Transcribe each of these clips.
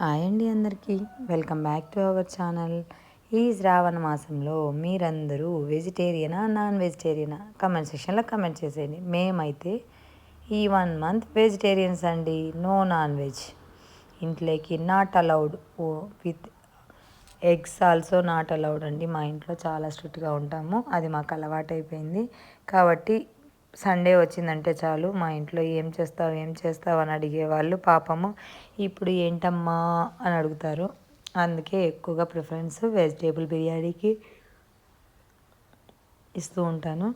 Hi అండి అందరికీ. Welcome back to our channel. ఈ శ్రావణ మాసంలో మీరందరూ వెజిటేరియనా నాన్ వెజిటేరియనా? కమెంట్ సెక్షన్లో కమెంట్ చేసేయండి. మేమైతే ఈ వన్ మంత్ వెజిటేరియన్స్ అండి. No non veg. ఇంట్లోకి not allowed. With eggs also not allowed అండి. మా ఇంట్లో చాలా స్ట్రిక్ట్గా ఉంటాము. అది మాకు అలవాటు అయిపోయింది కాబట్టి సండే వచ్చిందంటే చాలు మా ఇంట్లో ఏం చేస్తావు ఏం చేస్తావు అని అడిగేవాళ్ళు పాపము ఇప్పుడు ఏంటమ్మా? అని అడుగుతారు. అందుకే ఎక్కువగా ప్రిఫరెన్స్ వెజిటేబుల్ బిర్యానీకి ఇస్తూ ఉంటాను.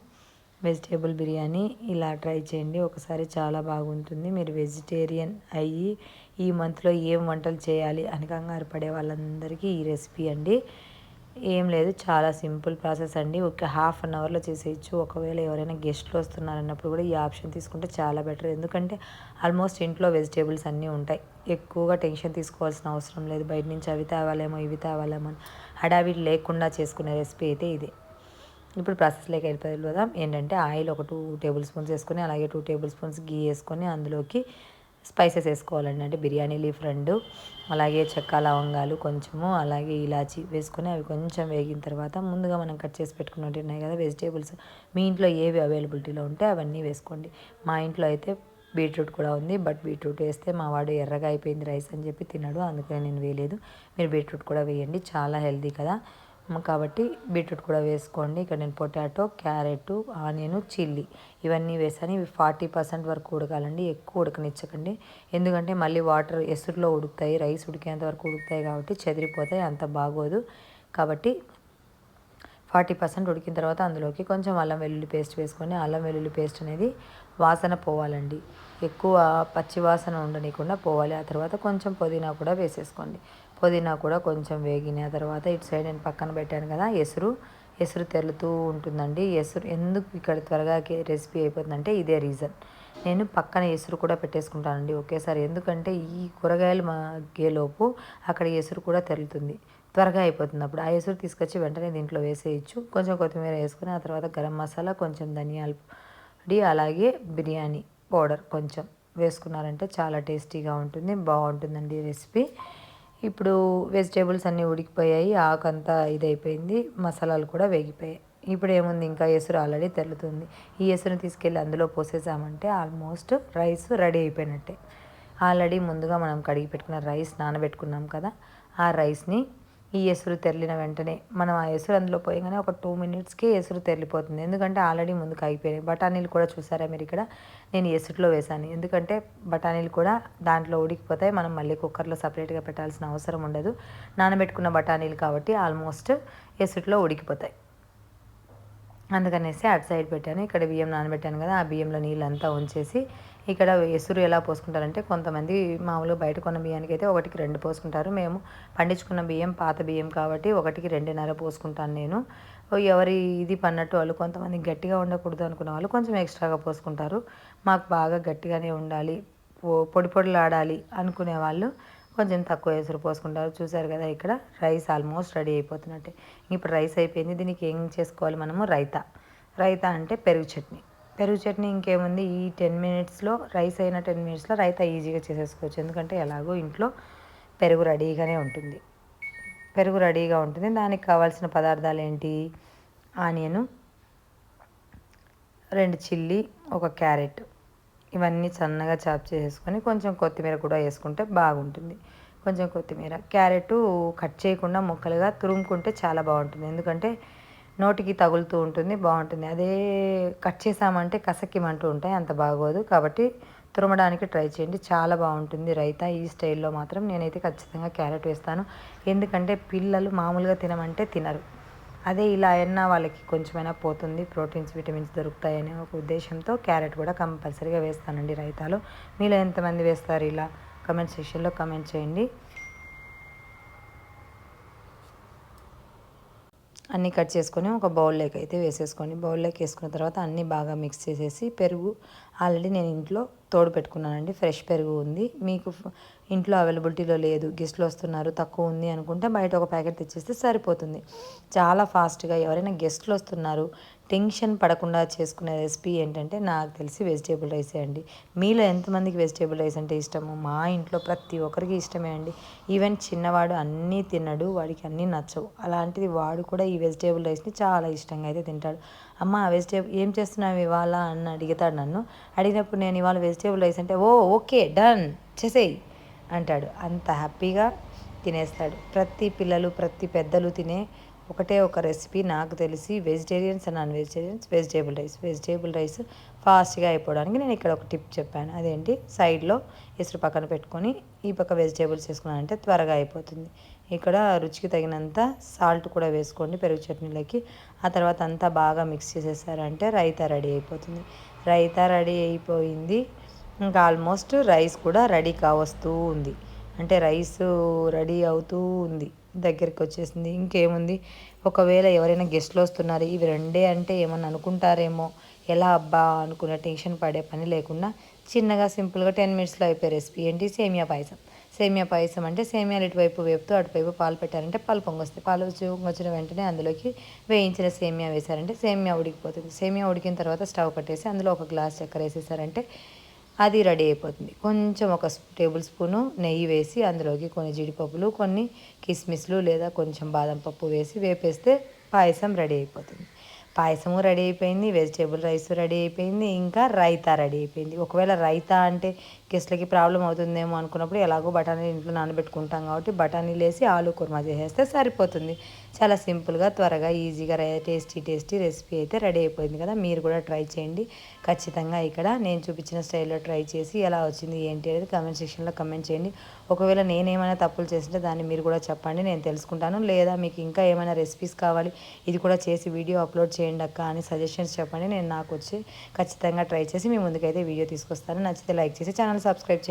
వెజిటేబుల్ బిర్యానీ ఇలా ట్రై చేయండి ఒకసారి చాలా బాగుంటుంది. మీరు వెజిటేరియన్ అయ్యి ఈ మంత్లో ఏం వంటలు చేయాలి అని కంగారు పడే వాళ్ళందరికీ ఈ రెసిపీ అండి. ఏం లేదు. చాలా సింపుల్ ప్రాసెస్ అండి. ఒక హాఫ్ అన్ అవర్లో చేసేయచ్చు. ఒకవేళ ఎవరైనా గెస్ట్లు వస్తున్నారన్నప్పుడు కూడా ఈ ఆప్షన్ తీసుకుంటే చాలా బెటర్. ఎందుకంటే ఆల్మోస్ట్ ఇంట్లో వెజిటేబుల్స్ అన్నీ ఉంటాయి. ఎక్కువగా టెన్షన్ తీసుకోవాల్సిన అవసరం లేదు. బయట నుంచి అవి తేవాలేమో ఇవి తేవాలేమో హడావిడి లేకుండా చేసుకునే రెసిపీ అయితే ఇదే. ఇప్పుడు ప్రాసెస్లోకి వెళ్ళిపోదాం ఏంటంటే ఆయిల్ ఒక టూ టేబుల్ స్పూన్స్ వేసుకొని అలాగే టూ టేబుల్ స్పూన్స్ గీ వేసుకొని అందులోకి స్పైసెస్ వేసుకోవాలండి. అంటే బిర్యానీ లీఫ్ రెండు అలాగే చెక్క లవంగాలు కొంచెము అలాగే ఇలాచి వేసుకొని అవి కొంచెం వేగిన తర్వాత ముందుగా మనం కట్ చేసి పెట్టుకున్నట్టు ఉన్నాయి కదా వెజిటేబుల్స్. మీ ఇంట్లో ఏవి అవైలబిలిటీలో ఉంటే అవన్నీ వేసుకోండి. మా ఇంట్లో అయితే బీట్రూట్ కూడా ఉంది బట్ బీట్రూట్ వేస్తే మా వాడు ఎర్రగా అయిపోయింది రైస్ అని చెప్పి తిన్నాడు అందుకని నేను వేయలేదు. మీరు బీట్రూట్ కూడా వేయండి చాలా హెల్దీ కదా. కాబట్టి బీట్రూట్ కూడా వేసుకోండి. ఇక్కడ నేను పొటాటో క్యారెట్ ఆనియన్ చిల్లీ ఇవన్నీ వేసాను. ఇవి ఫార్టీ పర్సెంట్ వరకు ఉడకాలండి. ఎక్కువ ఉడకనిచ్చకండి. ఎందుకంటే మళ్ళీ వాటర్ ఎసురులో ఉడుకుతాయి. రైస్ ఉడికేంత వరకు ఉడుకుతాయి కాబట్టి చెదిరిపోతాయి. అంత బాగోదు. కాబట్టి ఫార్టీ పర్సెంట్ ఉడికిన తర్వాత అందులోకి కొంచెం అల్లం వెల్లుల్లి పేస్ట్ వేసుకొని అల్లం వెల్లుల్లి పేస్ట్ అనేది వాసన పోవాలండి. ఎక్కువ పచ్చి వాసన ఉండనీయకుండా పోవాలి. ఆ తర్వాత కొంచెం పుదీనా కూడా వేసేసుకోండి. పుదీనా కూడా కొంచెం వేగిన తర్వాత ఇటు సైడ్ నేను పక్కన పెట్టాను కదా ఎసురు ఎసురు తెల్లుతూ ఉంటుందండి. ఎసురు ఎందుకు ఇక్కడ త్వరగా రెసిపీ అయిపోతుందంటే ఇదే రీజన్. నేను పక్కన ఎసురు కూడా పెట్టేసుకుంటానండి ఒకేసారి. ఎందుకంటే ఈ కూరగాయలు మగ్గేలోపు అక్కడ ఎసురు కూడా తెరులుతుంది. త్వరగా అయిపోతుంది అప్పుడు. ఆ ఎసురు తీసుకొచ్చి వెంటనే దీంట్లో వేసేయచ్చు. కొంచెం కొత్తిమీర వేసుకుని ఆ తర్వాత గరం మసాలా కొంచెం ధనియాల పొడి అలాగే బిర్యానీ పౌడర్ కొంచెం వేసుకున్నారంటే చాలా టేస్టీగా ఉంటుంది బాగుంటుందండి రెసిపీ. ఇప్పుడు వెజిటేబుల్స్ అన్నీ ఉడికిపోయాయి ఆకంతా ఇదైపోయింది మసాలాలు కూడా వేగిపోయాయి. ఇప్పుడు ఏముంది ఇంకా ఎసురు ఆల్రెడీ తెల్లుతుంది ఈ ఎసురుని తీసుకెళ్ళి అందులో పోసేసామంటే ఆల్మోస్ట్ రైస్ రెడీ అయిపోయినట్టే. ఆల్రెడీ ముందుగా మనం కడిగి పెట్టుకున్న రైస్ నానబెట్టుకున్నాం కదా ఆ రైస్ని ఈ ఎసురు తెరిలిన వెంటనే. మనం ఆ ఎసురు అందులో పోయగానే ఒక టూ మినిట్స్కి ఎసురు తెరిలిపోతుంది. ఎందుకంటే ఆల్రెడీ ముందుకు అయిపోయినాయి బఠానీలు కూడా చూసారా మీరు ఇక్కడ? నేను ఎసురులో వేసాను ఎందుకంటే బఠానీలు కూడా దాంట్లో ఉడికిపోతాయి. మనం మళ్ళీ కుక్కర్లో సపరేట్గా పెట్టాల్సిన అవసరం ఉండదు. నానబెట్టుకున్న బఠానీలు కాబట్టి ఆల్మోస్ట్ ఎసురులో ఉడికిపోతాయి. అందుకనేసి అటు సైడ్ పెట్టాను. ఇక్కడ బియ్యం నానబెట్టాను కదా ఆ బియ్యంలో నీళ్ళంతా ఉంచేసి ఇక్కడ ఎసురు ఎలా పోసుకుంటారంటే కొంతమంది మామూలు బయట కొన్న బియ్యానికి అయితే ఒకటికి రెండు పోసుకుంటారు. మేము పండించుకున్న బియ్యం పాత బియ్యం కాబట్టి ఒకటికి రెండున్నర పోసుకుంటాను నేను. ఎవరి ఇది పన్నట్టు వాళ్ళు కొంతమంది గట్టిగా ఉండకూడదు అనుకున్న వాళ్ళు కొంచెం ఎక్స్ట్రాగా పోసుకుంటారు. మాకు బాగా గట్టిగానే ఉండాలి పొడి పొడిలాడాలి అనుకునే వాళ్ళు కొంచెం తక్కువ ఎసురు పోసుకుంటారు. చూసారు కదా ఇక్కడ రైస్ ఆల్మోస్ట్ రెడీ అయిపోతున్నట్టే. ఇప్పుడు రైస్ అయిపోయింది. దీనికి ఏం చేసుకోవాలి మనము? రైతా. రైతా అంటే పెరుగు చట్నీ. పెరుగు చట్నీ ఇంకేముంది? ఈ టెన్ మినిట్స్లో రైస్ అయిన టెన్ మినిట్స్లో రైతా ఈజీగా చేసేసుకోవచ్చు. ఎందుకంటే ఎలాగో ఇంట్లో పెరుగు రెడీగానే ఉంటుంది. పెరుగు రెడీగా ఉంటుంది. దానికి కావాల్సిన పదార్థాలు ఏంటి? ఆనియను రెండు చిల్లీ ఒక క్యారెట్. ఇవన్నీ సన్నగా చాప్ చేసుకొని కొంచెం కొత్తిమీర కూడా వేసుకుంటే బాగుంటుంది. కొంచెం కొత్తిమీర. క్యారెట్ కట్ చేయకుండా ముక్కలుగా తురుముకుంటే చాలా బాగుంటుంది. ఎందుకంటే నోటికి తగులుతూ ఉంటుంది బాగుంటుంది. అదే కట్ చేసామంటే కసక్కిమంటూ ఉంటాయి అంత బాగోదు. కాబట్టి తురమడానికి ట్రై చేయండి. చాలా బాగుంటుంది రైతా ఈ స్టైల్లో మాత్రం. నేనైతే ఖచ్చితంగా క్యారెట్ వేస్తాను. ఎందుకంటే పిల్లలు మామూలుగా తినమంటే తినరు. అదే ఇలా అయినా వాళ్ళకి కొంచెమైనా పోతుంది ప్రోటీన్స్ విటమిన్స్ దొరుకుతాయనే ఒక ఉద్దేశంతో క్యారెట్ కూడా కంపల్సరీగా వేస్తానండి రైతాలు. మీలో ఎంతమంది వేస్తారు ఇలా? కమెంట్ సెక్షన్లో కమెంట్ చేయండి. అన్నీ కట్ చేసుకొని ఒక బౌల్లోకి అయితే వేసేసుకొని బౌల్లోకి వేసుకున్న తర్వాత అన్నీ బాగా మిక్స్ చేసేసి పెరుగు ఆల్రెడీ నేను ఇంట్లో తోడు పెట్టుకున్నానండి. ఫ్రెష్ పెరుగు ఉంది. మీకు ఇంట్లో అవైలబిలిటీలో లేదు. గెస్ట్లు వస్తున్నారు తక్కువ ఉంది అనుకుంటే బయట ఒక ప్యాకెట్ తెచ్చేస్తే సరిపోతుంది. చాలా ఫాస్ట్గా ఎవరైనా గెస్ట్లు వస్తున్నారు టెన్షన్ పడకుండా చేసుకునే రెసిపీ ఏంటంటే నాకు తెలిసి వెజిటేబుల్ రైసే అండి. మీలో ఎంతమందికి వెజిటేబుల్ రైస్ అంటే ఇష్టము? మా ఇంట్లో ప్రతి ఒక్కరికి ఇష్టమే అండి. ఈవెన్ చిన్నవాడు అన్నీ తినడు వాడికి అన్నీ నచ్చవు. అలాంటిది వాడు కూడా ఈ వెజిటేబుల్ రైస్ని చాలా ఇష్టంగా అయితే తింటాడు. అమ్మ వెజిటేబుల్ ఏం చేస్తున్నావు ఇవాళ? అని అడుగుతాడు నన్ను. అడిగినప్పుడు నేను ఇవాళ వెజిటేబుల్ రైస్ అంటే ఓ ఓకే డన్ చేసేయి అంటాడు. అంత హ్యాపీగా తినేస్తాడు. ప్రతి పిల్లలు ప్రతి పెద్దలు తినే ఒకటే ఒక రెసిపీ నాకు తెలిసి vegetarians and non vegetarians vegetable rice vegetable rice ఫాస్ట్గా అయిపోవడానికి నేను ఇక్కడ ఒక టిప్ చెప్పాను. అదేంటి? సైడ్లో ఇసురు పక్కన పెట్టుకొని ఈ పక్క వెజిటేబుల్స్ వేసుకున్నానంటే త్వరగా అయిపోతుంది. ఇక్కడ రుచికి తగినంత సాల్ట్ కూడా వేసుకోండి పెరుగు చట్నీలకి. ఆ తర్వాత అంతా బాగా మిక్స్ చేసేసారంటే రైతా రెడీ అయిపోతుంది. రైతా రెడీ అయిపోయింది. ఇంకా ఆల్మోస్ట్ రైస్ కూడా రెడీ కావస్తూ ఉంది. అంటే రైస్ రెడీ అవుతూ ఉంది. దగ్గరికి వచ్చేసింది ఇంకేముంది? ఒకవేళ ఎవరైనా గెస్ట్లు వస్తున్నారు ఇవి రెండే అంటే ఏమన్నా అనుకుంటారేమో? ఎలా అబ్బా అనుకున్న టెన్షన్ పడే పని లేకుండా చిన్నగా సింపుల్గా టెన్ మినిట్స్లో అయిపోయే రెసిపీ ఏంటి? సేమియా పాయసం. సేమియా పాయసం అంటే సేమియాలు ఇటువైపు వేపుతూ అటువైపు పాలు పెట్టారంటే పాలు పొంగొస్తాయి. పాలు వచ్చిన వెంటనే అందులోకి వేయించిన సేమియా వేశారంటే సేమియా ఉడికిపోతుంది. సేమియా ఉడికిన తర్వాత స్టవ్ కట్టేసి అందులో ఒక గ్లాస్ చక్కెర వేసేసారంటే అది రెడీ అయిపోతుంది. కొంచెం ఒక టేబుల్ స్పూను నెయ్యి వేసి అందులోకి కొన్ని జీడిపప్పులు కొన్ని కిస్మిస్లు లేదా కొంచెం బాదం పప్పు వేసి వేపేస్తే పాయసం రెడీ అయిపోతుంది. పాయసము రెడీ అయిపోయింది వెజిటేబుల్ రైస్ రెడీ అయిపోయింది ఇంకా రైతా రెడీ అయిపోయింది. ఒకవేళ రైతా అంటే గెస్ట్లకి ప్రాబ్లం అవుతుందేమో అనుకున్నప్పుడు ఎలాగో బఠానీ ఇంట్లో నానబెట్టుకుంటాం కాబట్టి బఠానీలు వేసి ఆలు కుర్మా చేసేస్తే సరిపోతుంది. చాలా సింపుల్గా త్వరగా ఈజీగా టేస్టీ టేస్టీ రెసిపీ అయితే రెడీ అయిపోయింది కదా. మీరు కూడా ట్రై చేయండి. ఖచ్చితంగా ఇక్కడ నేను చూపించిన స్టైల్లో ట్రై చేసి ఎలా వచ్చింది ఏంటి అనేది కమెంట్ సెక్షన్లో కమెంట్ చేయండి. ఒకవేళ నేనేమైనా తప్పులు చేసింటే దాన్ని మీరు కూడా చెప్పండి నేను తెలుసుకుంటాను. లేదా మీకు ఇంకా ఏమైనా రెసిపీస్ కావాలి ఇది కూడా చేసి వీడియో అప్లోడ్ చేయండి. చేయండి అక్క అని సజెషన్స్ చెప్పండి. నేను నాకు వచ్చి ఖచ్చితంగా ట్రై చేసి మీ ముందుకైతే వీడియో తీసుకొస్తాను. నచ్చితే లైక్ చేసి ఛానల్ సబ్స్క్రైబ్ చేయండి.